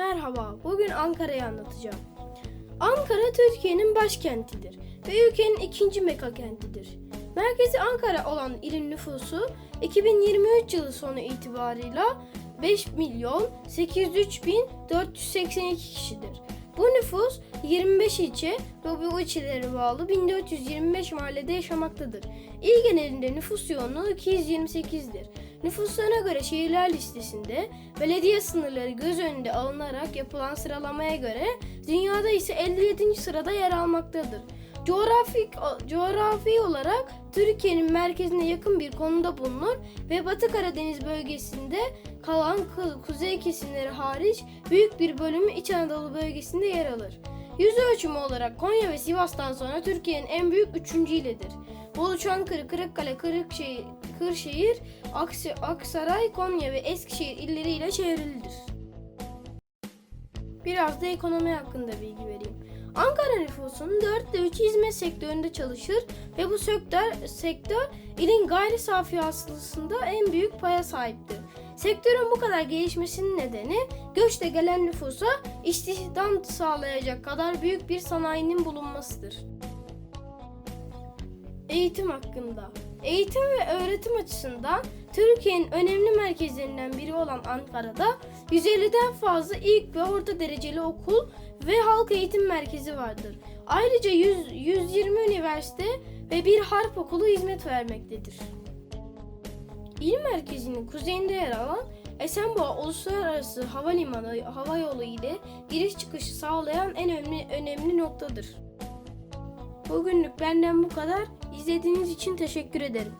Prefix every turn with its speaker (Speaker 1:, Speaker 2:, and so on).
Speaker 1: Merhaba, bugün Ankara'yı anlatacağım. Ankara Türkiye'nin başkentidir ve ülkenin ikinci mega kentidir. Merkezi Ankara olan ilin nüfusu 2023 yılı sonu itibarıyla 5 milyon 803 bin 482 kişidir. Bu nüfus 25 ilçe ve bu ilçelere bağlı 1425 mahallede yaşamaktadır. İl genelinde nüfus yoğunluğu 228'dir. Nüfuslarına göre şehirler listesinde belediye sınırları göz önünde alınarak yapılan sıralamaya göre dünyada ise 57. sırada yer almaktadır. Coğrafik, coğrafi olarak Türkiye'nin merkezine yakın bir konumda bulunur ve Batı Karadeniz bölgesinde kalan ku- kuzey kesimleri hariç büyük bir bölümü İç Anadolu bölgesinde yer alır. Yüz ölçümü olarak Konya ve Sivas'tan sonra Türkiye'nin en büyük üçüncü ilidir. Bolu, Çankırı, Kırıkkale, Kırıkşehir, Kırşehir, Aksi- Aksaray, Konya ve Eskişehir illeriyle çevrilidir. Biraz da ekonomi hakkında bilgi vereyim. Ankara nüfusunun dörtte üçü hizmet sektöründe çalışır ve bu sektör, sektör ilin gayri safi hasılasında en büyük paya sahiptir. Sektörün bu kadar gelişmesinin nedeni göçte gelen nüfusa istihdam sağlayacak kadar büyük bir sanayinin bulunmasıdır. Eğitim hakkında. Eğitim ve öğretim açısından Türkiye'nin önemli merkezlerinden biri olan Ankara'da 150'den fazla ilk ve orta dereceli okul ve halk eğitim merkezi vardır. Ayrıca 100, 120 üniversite ve bir harp okulu hizmet vermektedir. İl merkezinin kuzeyinde yer alan Esenboğa Uluslararası Havalimanı hava yolu ile giriş çıkışı sağlayan en önemli, önemli noktadır. Bugünlük benden bu kadar. İzlediğiniz için teşekkür ederim.